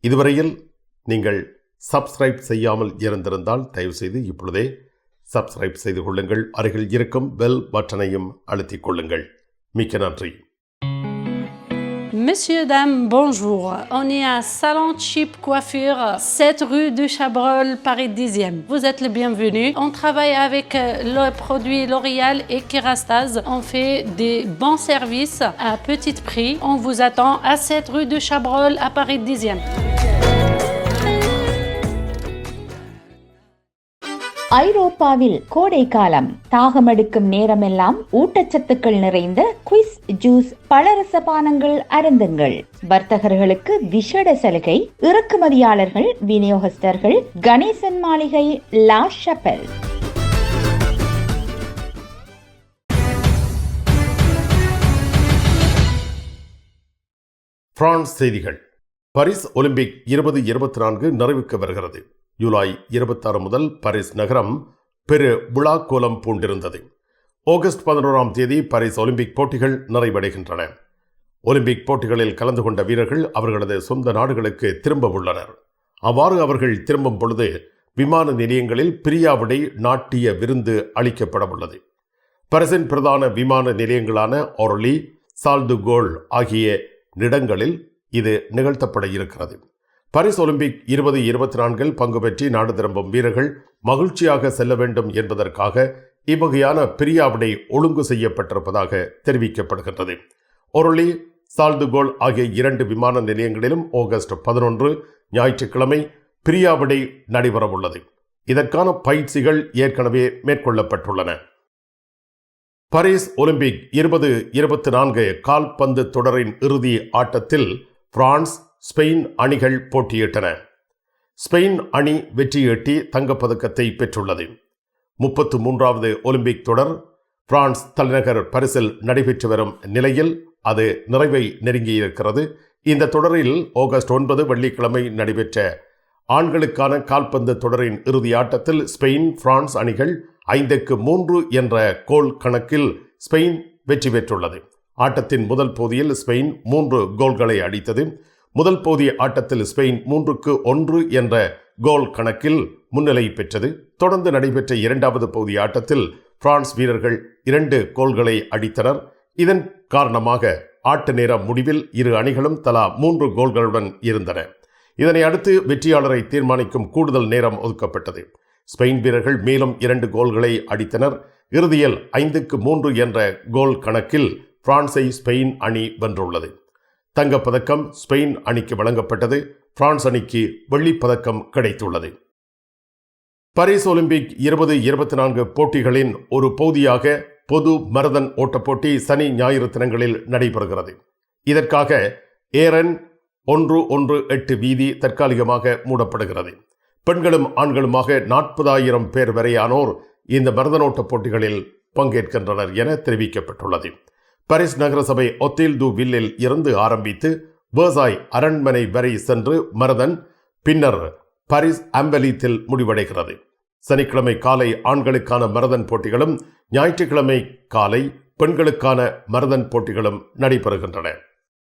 இதுவரையில் நீங்கள் சப்ஸ்கிரைப் செய்யாமல் இருந்திருந்தால் தயவுசெய்து இப்பொழுதே சப்ஸ்கிரைப் செய்து கொள்ளுங்கள். அருகில் இருக்கும் பெல் பட்டனையும் அழுத்திக் கொள்ளுங்கள். மிக்க நன்றி. Messieurs, dames, bonjour. On est à Salon Chip Coiffure, 7 rue du Chabrol, Paris 10e. Vous êtes le bienvenu. On travaille avec euh, le produit L'Oréal et Kerastase. On fait des bons services à petit prix. On vous attend à 7 rue du Chabrol, à Paris 10e. ஐரோப்பாவில் கோடை காலம். தாகமெடுக்கும் நேரமெல்லாம் ஊட்டச்சத்துக்கள் நிறைந்த quiz juice பலரச பானங்கள் அருந்துங்கள். வர்த்தகர்களுக்கு விஷட சலுகை இறக்குமதியாளர்கள் விநியோகஸ்தர்கள் கணேசன் மாளிகை லா ஷப்பல். பிரான்ஸ் செய்திகள். பரிஸ் ஒலிம்பிக் இருபது இருபத்தி நான்கு நிறைவுக்கு வருகிறது. ஜூலை இருபத்தாறு முதல் பாரிஸ் நகரம் பெரு விழா கோலம் பூண்டிருந்தது. ஆகஸ்ட் பதினோராம் தேதி பாரிஸ் ஒலிம்பிக் போட்டிகள் நிறைவடைகின்றன. ஒலிம்பிக் போட்டிகளில் கலந்து கொண்ட வீரர்கள் அவர்களது சொந்த நாடுகளுக்கு திரும்ப உள்ளனர். அவ்வாறு அவர்கள் திரும்பும் பொழுது விமான நிலையங்களில் பிரியாவிடை நாட்டிய விருந்து அளிக்கப்பட உள்ளது. பரிசின் பிரதான விமான நிலையங்களான ஒர்லி சால்து கோல் ஆகிய இடங்களில் இது நிகழ்த்தப்பட இருக்கிறது. பாரிஸ் ஒலிம்பிக் இருபது இருபத்தி நான்கில் பங்கு பெற்றி நாடு திரும்பும் வீரர்கள் மகிழ்ச்சியாக செல்ல வேண்டும் என்பதற்காக இவ்வகையான பிரியாவிடை ஒழுங்கு செய்யப்பட்டிருப்பதாக தெரிவிக்கப்படுகின்றது. ஒருளி சால்துகோல் ஆகிய இரண்டு விமான நிலையங்களிலும் ஆகஸ்ட் பதினொன்று ஞாயிற்றுக்கிழமை பிரியாவிடை நடைபெறவுள்ளது. இதற்கான பயிற்சிகள் ஏற்கனவே மேற்கொள்ளப்பட்டுள்ளன. பாரிஸ் ஒலிம்பிக் இருபது இருபத்தி நான்கு கால்பந்து தொடரின் இறுதி ஆட்டத்தில் பிரான்ஸ் ஸ்பெயின் அணிகள் போட்டியிட்டன. ஸ்பெயின் அணி வெற்றியீட்டி தங்கப்பதக்கத்தை பெற்றுள்ளது. முப்பத்து மூன்றாவது ஒலிம்பிக் தொடர் பிரான்ஸ் தலைநகர் பரிசில் நடைபெற்று வரும் நிலையில் அது நிறைவை நெருங்கியிருக்கிறது. இந்த தொடரில் ஆகஸ்ட் ஒன்பது வெள்ளிக்கிழமை நடைபெற்ற ஆண்களுக்கான கால்பந்து தொடரின் இறுதி ஆட்டத்தில் ஸ்பெயின் பிரான்ஸ் அணிகள் ஐந்துக்கு மூன்று என்ற கோல் கணக்கில் ஸ்பெயின் வெற்றி பெற்றுள்ளது. ஆட்டத்தின் முதல் போதியில் ஸ்பெயின் மூன்று கோல்களை அடித்தது. முதல் போதிய ஆட்டத்தில் ஸ்பெயின் மூன்றுக்கு ஒன்று என்ற கோல் கணக்கில் முன்னிலை பெற்றது. தொடர்ந்து நடைபெற்ற இரண்டாவது பகுதி ஆட்டத்தில் பிரான்ஸ் வீரர்கள் இரண்டு கோல்களை அடித்தனர். இதன் காரணமாக ஆட்ட நேர முடிவில் இரு அணிகளும் தலா மூன்று கோல்களுடன் இருந்தன. இதனை அடுத்து வெற்றியாளரை தீர்மானிக்கும் கூடுதல் நேரம் ஒதுக்கப்பட்டது. ஸ்பெயின் வீரர்கள் மேலும் இரண்டு கோல்களை அடித்தனர். இறுதியில் ஐந்துக்கு மூன்று என்ற கோல் கணக்கில் பிரான்ஸை ஸ்பெயின் அணி வென்றுள்ளது. தங்கப்பதக்கம் ஸ்பெயின் அணிக்கு வழங்கப்பட்டது. பிரான்ஸ் அணிக்கு வெள்ளிப்பதக்கம் கிடைத்துள்ளது. பாரிஸ் ஒலிம்பிக் இருபது இருபத்தி நான்கு போட்டிகளின் ஒரு பகுதியாக பொது மரதன் ஓட்டப் போட்டி சனி ஞாயிறு தினங்களில் நடைபெறுகிறது. இதற்காக ஏரன் ஒன்று ஒன்று எட்டு வீதி தற்காலிகமாக மூடப்படுகிறது. பெண்களும் ஆண்களுமாக நாற்பதாயிரம் பேர் வரையானோர் இந்த மரதனோட்ட போட்டிகளில் பங்கேற்கின்றனர் என தெரிவிக்கப்பட்டுள்ளது. பாரிஸ் நகரசபை ஒத்தேல் து வில்லில் இருந்து ஆரம்பித்து வேர்சாய் அரண்மனை வரை சென்று மரதன் பின்னர் பாரிஸ் அம்பலீத்தில் முடிவடைகிறது. சனிக்கிழமை காலை ஆண்களுக்கான மரதன் போட்டிகளும் ஞாயிற்றுக்கிழமை காலை பெண்களுக்கான மரதன் போட்டிகளும் நடைபெறுகின்றன.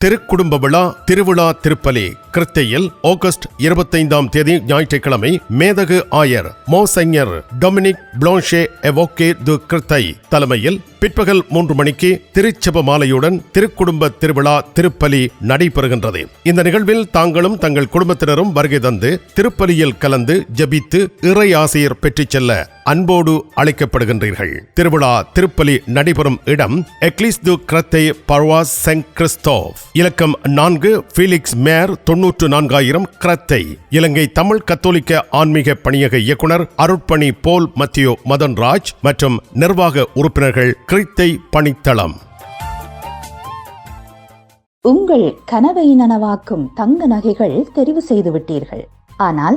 திருக்குடும்ப விழா திருவிழா திருப்பலி கிருத்தையில் ஆகஸ்ட் இருபத்தைந்தாம் தேதி ஞாயிற்றுக்கிழமை மேதகு ஆயர் மோசைஞர் டொமினிக் பிளான்ஷே எவோகே து கிருத்தை தலைமையில் பிற்பகல் மூன்று மணிக்கு திருச்சப மாலையுடன் திருக்குடும்ப திருவிழா திருப்பலி நடைபெறுகின்றது. இந்த நிகழ்வில் தாங்களும் தங்கள் குடும்பத்தினரும் வருகை தந்து திருப்பலியில் கலந்து ஜபித்து இறை ஆசிரியர் பெற்றுச் செல்ல அன்போடு அழைக்கப்படுகின்றீர்கள். திருவிழா திருப்பலி நடைபெறும் இடம் எக்லிஸ் து கிரத்தை பர்வாஸ் செங் கிறிஸ்தோவ் இலக்கம் நான்கு ஃபீலிக்ஸ் மேர் தொன்னூற்று நான்காயிரம் கிரத்தை. இலங்கை தமிழ் கத்தோலிக்க ஆன்மீக பணியக இயக்குனர் அருட்பணி போல் மத்தியோ மதன்ராஜ் மற்றும் நிர்வாக உறுப்பினர்கள் கிறித்தை பணித்தளம். உங்கள் கனவை நனவாக்கும் தங்க நகைகள் தெரிவு செய்து விட்டீர்கள் ஆனால்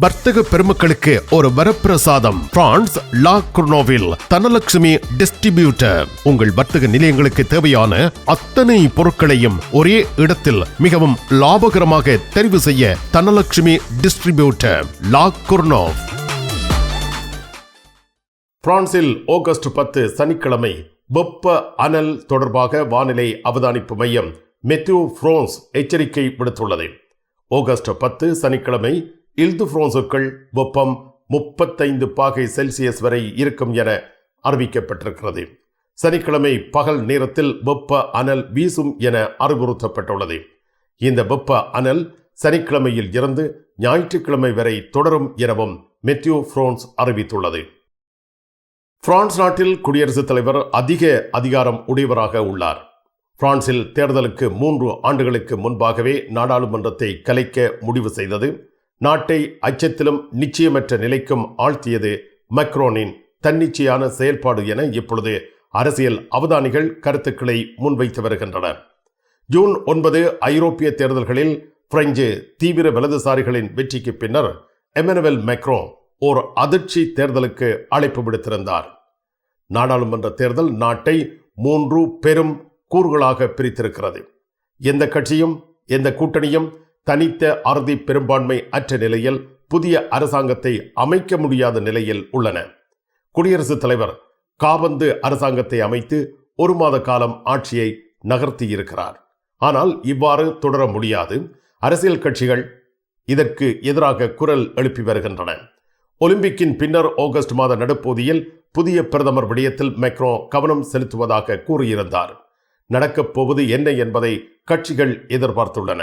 வர்த்தக பெருமக்களுக்கு ஒரு வரப்பிரசாதம். பிரான்ஸ் லா குர்னோவில் தனலட்சுமி டிஸ்ட்ரிபியூட்டர். உங்கள் வர்த்தக நிலையங்களுக்கு தேவையான அத்தனை பொருட்களையும் ஒரே இடத்தில் மிகவும் லாபகரமாக தெரிவு செய்ய தனலட்சுமி டிஸ்ட்ரிபியூட்டர் லா குர்னோவ் பிரான்சில் ஆகஸ்ட் பத்து சனிக்கிழமை வெப்ப அனல் தொடர்பாக வானிலை அவதானிப்பு மையம் மெத்யூ ஃப்ரோன்ஸ் எச்சரிக்கை விடுத்துள்ளது. ஆகஸ்ட் பத்து சனிக்கிழமை இல்துஃப்ரோன்சுக்குள் வெப்பம் முப்பத்தைந்து பாகை செல்சியஸ் வரை இருக்கும் என அறிவிக்கப்பட்டிருக்கிறது. சனிக்கிழமை பகல் நேரத்தில் வெப்ப அனல் வீசும் என அறிவுறுத்தப்பட்டுள்ளது. இந்த வெப்ப அனல் சனிக்கிழமையில் இருந்து ஞாயிற்றுக்கிழமை வரை தொடரும் எனவும் மெத்யூ ஃப்ரோன்ஸ் அறிவித்துள்ளது. பிரான்ஸ் நாட்டில் குடியரசுத் தலைவர் அதிக அதிகாரம் உடையவராக உள்ளார். பிரான்சில் தேர்தலுக்கு மூன்று ஆண்டுகளுக்கு முன்பாகவே நாடாளுமன்றத்தை கலைக்க முடிவு செய்தது. நாட்டை அச்சத்திலும் நிச்சயமற்ற நிலைக்கும் ஆழ்த்தியது மக்ரோனின் தன்னிச்சையான செயல்பாடு என இப்பொழுது அரசியல் அவதானிகள் கருத்துக்களை முன்வைத்து வருகின்றனர் ஜூன் ஒன்பது ஐரோப்பிய தேர்தல்களில் பிரெஞ்சு தீவிர வலதுசாரிகளின் வெற்றிக்கு பின்னர் எமனுவல் மெக்ரோ ஓர் அதிர்ச்சி தேர்தலுக்கு அழைப்பு விடுத்திருந்தார். நாடாளுமன்ற தேர்தல் நாட்டை மூன்று பெரும் கூறுகளாக பிரித்திருக்கிறது. எந்த கட்சியும் எந்த கூட்டணியும் தனித்த அறுதி பெரும்பான்மை அற்ற நிலையில் புதிய அரசாங்கத்தை அமைக்க முடியாத நிலையில் உள்ளன. குடியரசுத் தலைவர் காபந்து அரசாங்கத்தை அமைத்து ஒரு மாத காலம் ஆட்சியை நகர்த்தியிருக்கிறார். ஆனால் இவ்வாறு தொடர முடியாது. அரசியல் கட்சிகள் இதற்கு எதிராக குரல் எழுப்பி வருகின்றன. ஒலிம்பிக்கின் பின்னர் ஆகஸ்ட் மாத நடுப்பகுதியில் புதிய பிரதமர் விடயத்தில் மெக்ரோ கவனம் செலுத்துவதாக கூறியிருந்தார். நடக்கப் போவது என்ன என்பதை கட்சிகள் எதிர்பார்த்துள்ளன.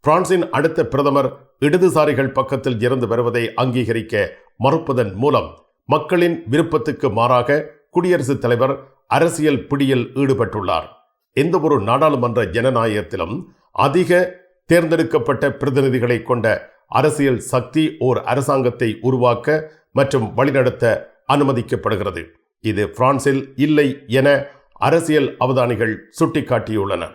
பிரான்சின் அடுத்த பிரதமர் இடதுசாரிகள் பக்கத்தில் இருந்து வருவதை அங்கீகரிக்க மறுப்பதன் மூலம் மக்களின் விருப்பத்துக்கு மாறாக குடியரசுத் தலைவர் அரசியல் பிடியில் ஈடுபட்டுள்ளார். எந்த ஒரு நாடாளுமன்ற ஜனநாயகத்திலும் அதிக தேர்ந்தெடுக்கப்பட்ட பிரதிநிதிகளை கொண்ட அரசியல் சக்தி ஓர் அரசாங்கத்தை உருவாக்க மற்றும் வழிநடத்த அனுமதிக்கப்படுகிறது. இது பிரான்சில் இல்லை என அரசியல் அவதானிகள் சுட்டிக்காட்டியுள்ளனர்.